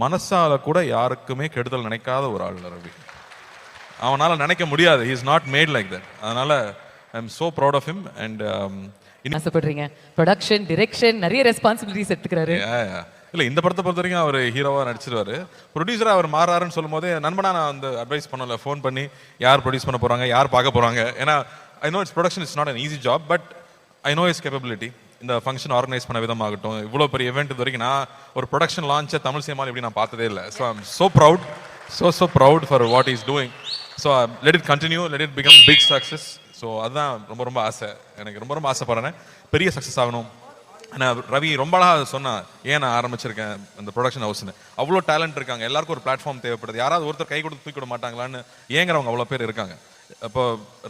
மனசால கூட யாருக்குமே கெடுதல் நினைக்காத ஒரு ஆள் ரவி அவனால நினைக்க முடியாது. Is not made like that அதனால I am so proud of him and ஆசைப்படுறீங்க. ப்ரொடக்ஷன் டிரெக்ஷன் நிறைய ரெஸ்பான்சிபிலிட்டிஸ் எடுத்துக்கிறாரு. இல்ல இந்த படத்தை பொறுத்த வரைக்கும் அவர் ஹீரோவா நடிச்சிருவாரு. ப்ரொடியூசரா அவர் மாறாருன்னு சொல்லும் போதே நண்பனா நான் வந்து அட்வைஸ் பண்ணல. ஃபோன் பண்ணி யார் ப்ரொடியூஸ் பண்ண போறாங்க யார் பார்க்க போறாங்க. ஏன்னா I know it's production is not an easy job but I know is capability இந்த ஃபங்க்ஷன் ஆர்கனைஸ் பண்ண விதமாகட்டும் இவ்வளோ பெரிய இவெண்ட் இது வரைக்கும் நான் ஒரு ப்ரொடக்ஷன் லான்ச்சை தமிழ் சினிமாவில் இப்படி நான் பார்த்ததே இல்லை. So I'm so proud so so proud for what is doing so let it continue let it become big success so அதுதான் ரொம்ப ரொம்ப ஆசை. எனக்கு ரொம்ப ரொம்ப ஆசைப்படுறேன். பெரிய சக்ஸஸ் ஆகணும். நான் ரவி ரொம்ப அழகாக சொன்னால் ஏன் நான் ஆரம்பிச்சிருக்கேன் அந்த ப்ரொடக்ஷன் ஹவுஸ்னு அவ்வளோ டேலண்ட் இருக்காங்க. எல்லாருக்கும் ஒரு பிளாட்ஃபார்ம் தேவைப்படுது. யாராவது ஒருத்தர் கை கொடுத்து தூக்கி மாட்டாங்களான்னு ஏங்குறவங்க அவ்வளோ பேர் இருக்காங்க. இப்போ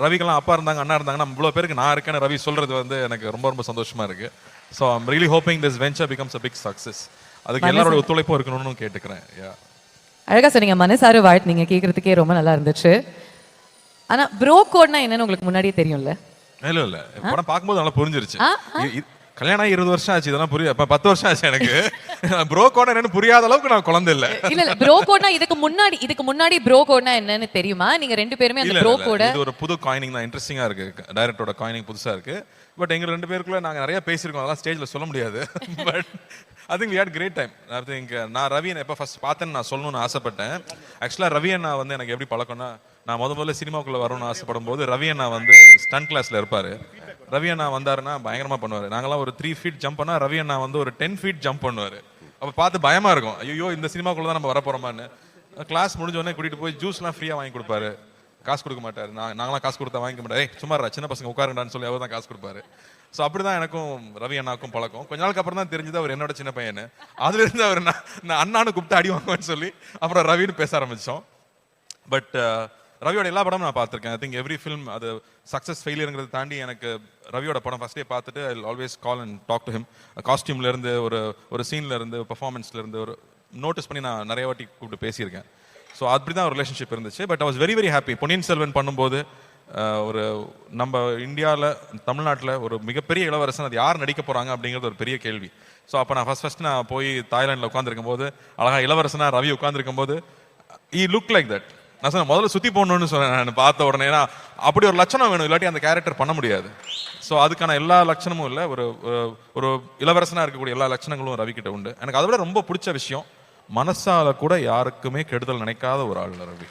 ரவிக்கெல்லாம் அப்பா இருந்தாங்க அண்ணா இருந்தாங்கன்னா இவ்வளோ பேருக்கு நான் இருக்கேன்னு ரவி சொல்றது வந்து எனக்கு ரொம்ப ரொம்ப சந்தோஷமா இருக்கு. So I'm really hoping this venture becomes a big success அதுக்கு எல்லாரோட ஒத்துழைப்பும் இருக்கணும்னு கேட்டுக்கிறேன். யா அழகா சொன்னீங்க மனசார வாழ்த்து நீங்க கேட்கறதுக்கே ரொம்ப நல்லா இருந்துச்சு. ஆனா ப்ரோ கோட்னா என்னன்னு உங்களுக்கு முன்னாடியே தெரியும்ல? இல்ல இல்ல. படம் பார்க்கும்போது நல்லா புரிஞ்சிருச்சு. கல்யாணம் ஆகி இருபது வருஷம் ஆச்சு இதெல்லாம் புரிய பத்து வருஷம் ஆச்சு எனக்கு. ப்ரோ கோட் என்னன்னு புரியாத அளவுக்கு நான் குழந்தை இல்ல. இல்ல இல்ல ப்ரோ கோட்னா இதுக்கு முன்னாடி இதுக்கு முன்னாடி ப்ரோ கோட்னா என்னன்னு தெரியுமா? நீங்க ரெண்டு பேருமே அந்த ப்ரோ கோட இது ஒரு புது காயினிங் தான் இன்ட்ரெஸ்டிங்கா இருக்கு. டைரக்டரோட காயினிங் புதுசா இருக்கு. பட் எங்க ரெண்டு பேருக்குள்ள நாங்க நிறைய பேசியிருக்கோம் அதெல்லாம் ஸ்டேஜ்ல சொல்ல முடியாது. But I think had great time I think நான் ரவியன் எப்போ ஃபர்ஸ்ட் பார்த்தேன்னு நான் சொல்லணும்னு ஆசைப்பட்டேன். ஆக்சுவலா ரவி அண்ணா வந்து எனக்கு எப்படி பழக்கம்னா நான் முத முதல்ல சினிமாக்குள்ள வரணும்னு ஆசைப்படும் போது ரவி அண்ணா வந்து ஸ்டன் கிளாஸ்ல இருப்பாரு. ரவி அண்ணா வந்தாருன்னா பயங்கரமா பண்ணுவாரு. நாங்கெல்லாம் ஒரு த்ரீ ஃபீட் ஜம்ப் பண்ணா ரவி அண்ணா வந்து ஒரு டென் ஃபீட் ஜம்ப் பண்ணுவாரு. அப்ப பார்த்து பயமா இருக்கும். ஐயோ இந்த சினிமாக்குள்ள தான் நம்ம வர கிளாஸ் முடிஞ்ச உடனே கூட்டிட்டு போய் ஜூஸ்லாம் ஃப்ரீயா வாங்கி கொடுப்பாரு. காசு கொடுக்க மாட்டாரு. நான் நாங்களாம் காசு கொடுத்தா வாங்கிக்க மாட்டேன் சும்மா சின்ன பசங்க உட்காருங்கடான்னு சொல்லி அவர் தான் காசு கொடுப்பாரு. ஸோ அப்படிதான் எனக்கும் ரவி அண்ணாக்கும் பழக்கம். கொஞ்ச நாளுக்கு அப்புறம் தான் தெரிஞ்சது அவர் என்னோட சின்ன பையனு அதுலேருந்து அவர் நான் நான் அண்ணான்னு கூப்பிட்டு அடி வாங்குவேன்னு சொல்லி அப்புறம் ரவின்னு பேச ஆரம்பித்தோம் பட் ரவியோட எல்லா படமும் நான் பார்த்துருக்கேன். ஐ திங்க் எவ்ரி ஃபிலிம் அது சக்ஸஸ் ஃபெயிலியருங்கிறத தாண்டி எனக்கு ரவியோட படம் ஃபஸ்ட்டே பார்த்துட்டு I always call and talk to him காஸ்டியூம்லேருந்து ஒரு ஒரு சீன்லேருந்து இருந்து ஒரு நோட்டீஸ் பண்ணி நான் நிறைய வாட்டி கூப்பிட்டு பேசியிருக்கேன். ஸோ அப்படி தான் ஒரு ரிலேஷன்ஷிப் இருந்துச்சு. But I was very very happy Ponniyin Selvan பண்ணும்போது ஒரு நம்ம இந்தியாவில் தமிழ்நாட்டில் ஒரு மிகப்பெரிய இளவரசன் அது யார் நடிக்க போகிறாங்க அப்படிங்கிறது ஒரு பெரிய கேள்வி. ஸோ அப்போ நான் ஃபர்ஸ்ட் ஃபஸ்ட் நான் போய் தாய்லாண்டில் உட்காந்துருக்கும் போது அழகாக இளவரசனா ரவி உட்காந்துருக்கும் போது ஈ லுக் லைக் தட் நான் சொன்னேன் முதல்ல சுற்றி போடணும்னு சொன்னேன் நான் பார்த்த உடனே. ஏன்னா அப்படி ஒரு லட்சணம் வேணும் இல்லாட்டி அந்த கேரக்டர் பண்ண முடியாது. ஸோ அதுக்கான எல்லா லட்சணமும் இல்லை. ஒரு ஒரு- இளவரசனாக இருக்கக்கூடிய எல்லா லட்சணங்களும் ரவி உண்டு. எனக்கு அதை விட ரொம்ப பிடிச்ச விஷயம் மனசால கூட யாருக்குமே கெடுதல் நினைக்காத ஒரு ஆள் ரவி.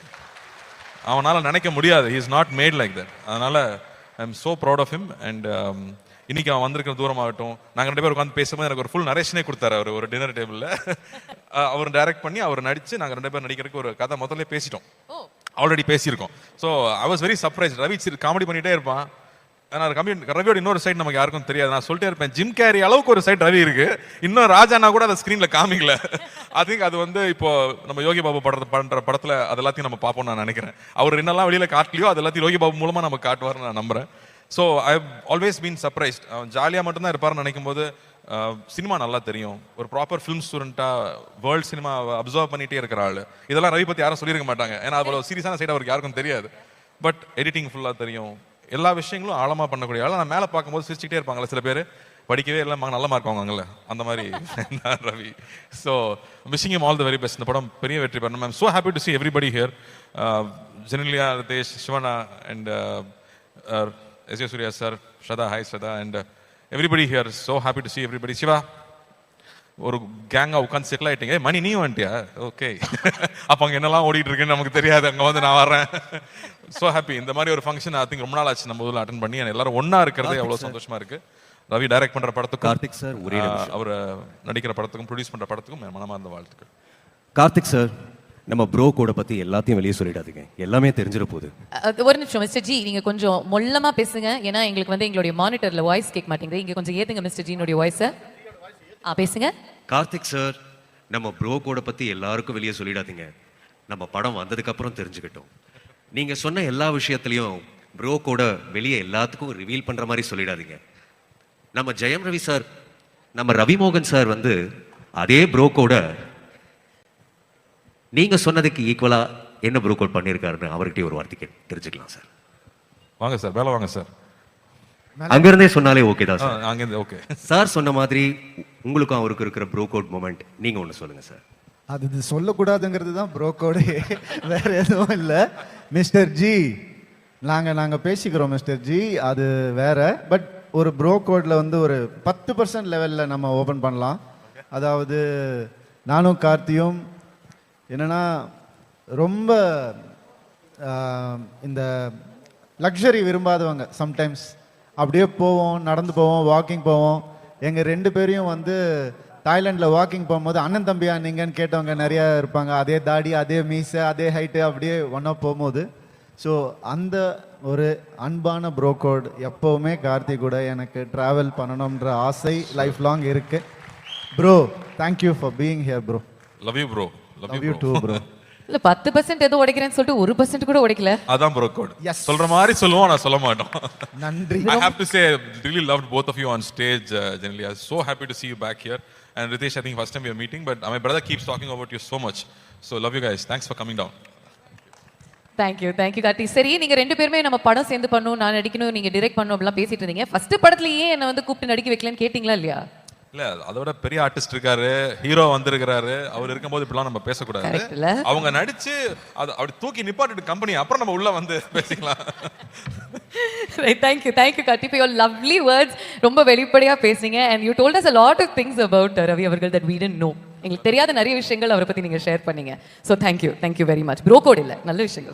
அவனால் நினைக்க முடியாது. Is not mad like that அதனால் I am so proud of him and இன்னைக்கு அவன் வந்திருக்கிற தூரமாகட்டும். நாங்க ரெண்டு பேரும் உட்காந்து பேசும்போது எனக்கு ஒரு ஃபுல் நரேஷனே கொடுத்தாரு அவர் ஒரு டின்னர் டேபிள்ல அவர் டைரக்ட் பண்ணி அவர் நடிச்சு நாங்க ரெண்டு பேரும் நடிக்கிறதுக்கு ஒரு கதை முதல்ல பேசிட்டோம். ஆல்ரெடி பேசியிருக்கோம். So I was very surprise Ravi comedy பண்ணிட்டே இருப்பான். ஆனால் கம்மி ரவியோட இன்னொரு சைடு நமக்கு யாருக்கும் தெரியாது. நான் சொல்லிட்டே இருப்பேன் ஜிம் கேரி அளவுக்கு ஒரு சைடு ரவி இருக்கு. இன்னும் ராஜானா கூட அதை ஸ்க்ரீன்ல காமிக்கல. ஐ திங்க் அது வந்து இப்போ நம்ம யோகி பாபு படத்தை பண்ற படத்துல அது எல்லாத்தையும் நம்ம பார்ப்போம் நான் நினைக்கிறேன். அவர் என்னெல்லாம் வெளியில காட்டலையோ அது எல்லாத்தையும் யோகி பாபு மூலமா நம்ம காட்டுவார்னு நான் நம்புறேன். So I always been surprised அவன் ஜாலியாக மட்டும்தான் இருப்பார்னு நினைக்கும் போது சினிமா நல்லா தெரியும். ஒரு ப்ராப்பர் ஃபிலிம் ஸ்டூடெண்ட்டா வேர்ல்ட் சினிமா அப்சர்வ் பண்ணிட்டே இருக்கிற ஆளு. இதெல்லாம் ரவி பத்தி யாரும் சொல்லியிருக்க மாட்டாங்க. ஏன்னா அவ்வளோ சீரியஸான சைடு அவருக்கு யாருக்கும் தெரியாது. பட் எடிட்டிங் ஃபுல்லா தெரியும். எல்லா விஷயங்களும் ஆழமா பண்ணக்கூடிய ஆள். நான் மேலே பார்க்கும்போது சிரிச்சுக்கிட்டே இருப்பாங்கல்ல சில பேர். படிக்கவே இல்லை மகன் நல்ல மார்க் வாங்குவாங்கல்ல. அந்த மாதிரி Ravi. So wishing him all the very best இந்த படம் பெரிய வெற்றி பெறணும் I'm so happy to see everybody here Genelia Riteish Sivana and S A Suriya sir Shraddha hi Shraddha and everybody here so happy to see everybody Siva ஒரு கேங்கா உட்காந்து settle ஆயிட்டீங்க. "ஏய், மணி நீ வந்துட்டியா? ஓகே அப்போ அங்கே என்னெல்லாம் ஓடிட்டு இருக்குன்னு நமக்கு தெரியாது. அங்கே வந்து நான் வரேன் ஸோ ஹாப்பி இந்த மாதிரி ஒரு ஃபங்க்ஷன் ஐ திங்க் ரொம்ப நாள் ஆச்சு நம்ம ஊரில் அட்டன் பண்ணி. எல்லாரும் ஒண்ணா இருக்கிறதே எவ்வளோ சந்தோஷமா இருக்கு. ரவி டைரக்ட் பண்ற படத்துக்கும் கார்த்திக் சார், ஒரே. அவர் நடிக்கிற படத்துக்கும் ப்ரொடியூஸ் பண்ற படத்துக்கும் மனமார்ந்த வாழ்த்துக்கள். கார்த்திக் சார் நம்ம ப்ரோ கோடை பத்தி எல்லாத்தையும் வெளியே சொல்லிடாதீங்க. எல்லாமே தெரிஞ்சிட போகுது ஒரு நிமிஷம் மிஸ்டர் ஜி நீங்க கொஞ்சம் மொல்லமா பேசுங்க. ஏன்னா எங்களுக்கு வந்து எங்களுடைய மானிட்டர்ல வாய்ஸ் கேட்க மாட்டேங்குது. இங்க கொஞ்சம் ஏத்துங்க மிஸ்டர் ஜினுடைய வாய்ஸை ஆ பேசுங்க. கார்த்திக் சார் நம்ம ப்ரோ கோடை பத்தி எல்லாருக்கும் வெளியே சொல்லிடாதீங்க. நம்ம படம் வந்ததுக்கு அப்புறம் தெரிஞ்சுக்கிட்டோம். நீங்க சொன்ன எல்லா விஷயத்துலயும் ப்ரோ கோட வெளியே எல்லாத்துக்கும் ரிவீல் பண்ற மாதிரி சொல்லிடாதீங்க. நம்ம ஜெயம் ரவி சார் நம்ம ரவிமோகன் சார் வந்து அதே ப்ரோ கோட நீங்க சொன்னதுக்கு ஈக்குவலா என்ன ப்ரோ கோட் பண்ணியிருக்காருன்னு அவர்கிட்டயே ஒரு வார்த்தை கேட்டு தெரிஞ்சுக்கலாம் சார். வாங்க சார் மேலே வாங்க சார். அங்கிருந்தே சொன்னாலே ஓகே தான் சார். அங்கேருந்து ஓகே சார் சொன்ன மாதிரி உங்களுக்கும் அவருக்கு இருக்கிற ப்ரோ கோட் மூமெண்ட் நீங்க ஒன்று சொல்லுங்க சார். அது இது சொல்லக்கூடாதுங்கிறது தான் ப்ரோ கோடு வேற எதுவும் இல்லை. மிஸ்டர் ஜி நாங்கள் நாங்கள் பேசிக்கிறோம் மிஸ்டர் ஜி அது வேற. பட் ஒரு ப்ரோ கோடில் வந்து ஒரு பத்து பர்சன்ட் லெவலில் நம்ம ஓப்பன் பண்ணலாம். அதாவது நானும் கார்த்தியும் என்னென்னா ரொம்ப இந்த லக்ஸரி விரும்பாதவங்க சம்டைம்ஸ் அப்படியே போவோம் நடந்து போவோம் வாக்கிங் போவோம். எங்கள் ரெண்டு பேரையும் வந்து தாய்லாண்டில் வாக்கிங் போகும்போது அண்ணன் தம்பியா நீங்கன்னு கேட்டவங்க நிறையா இருப்பாங்க. அதே தாடி அதே மீசை அதே ஹைட்டு அப்படியே ஒன்றா போகும்போது. ஸோ அந்த ஒரு அன்பான ப்ரோக்கோட் கோட் எப்போவுமே கார்த்தி கூட எனக்கு ட்ராவல் பண்ணணுன்ற ஆசை லைஃப் லாங் இருக்குது bro thank you for being here bro love you bro love love you you too bro இல்ல பத்து பர்சன்ட் ஏதோ உடைக்கிறேன்னு சொல்லிட்டு ஒரு பர்சன்ட் கூட உடைக்கல அதான் ப்ரோ கோட் Yes. சொல்ற மாதிரி சொல்லுவோம் நான் சொல்ல மாட்டோம் நன்றி I have to say, I really loved both of you on stage. Uh, generally, I was so happy to see you back here. And Ritesh, I think first time we are meeting, but uh, my brother keeps talking about you so much. So love you guys. Thanks for coming down. Thank you thank you Karthi சரி நீங்க ரெண்டு பேருமே நம்ம படம் சேர்ந்து பண்ணணும் நான் நடிக்கணும் நீங்க டிரெக்ட் பண்ணணும் அப்படிலாம் பேசிட்டு இருந்தீங்க ஃபர்ஸ்ட் படத்துலயே என்ன வந்து கூப்பிட்டு நடிக்க வைக்கலன்னு கேட்டீங்களா இல்லையா இல்ல அதோட பெரிய ஆர்டிஸ்ட் இருக்காரு ஹீரோ வந்திருக்கிறாரு. அவர் இருக்கும்போது இப்படிலாம் நம்ம பேசக்கூடாது? அவங்க நடிச்சு அது அப்படி தூக்கி நிப்பாட்டிட்டு கம்பெனி அப்புறம் நம்ம உள்ள வந்து பேசிக்கலாம். Thank you thank you Karthi for your lovely words. ரொம்ப வெளிப்படையா பேசுனீங்க. You told us a lot of things about uh, Ravi அவர்கள் that we didn't know. எங்களுக்கு தெரியாத நிறைய விஷயங்கள் அவரை பத்தி நீங்க ஷேர் பண்ணீங்க. So thank you thank you very much bro code இல்ல நல்ல விஷயங்கள்.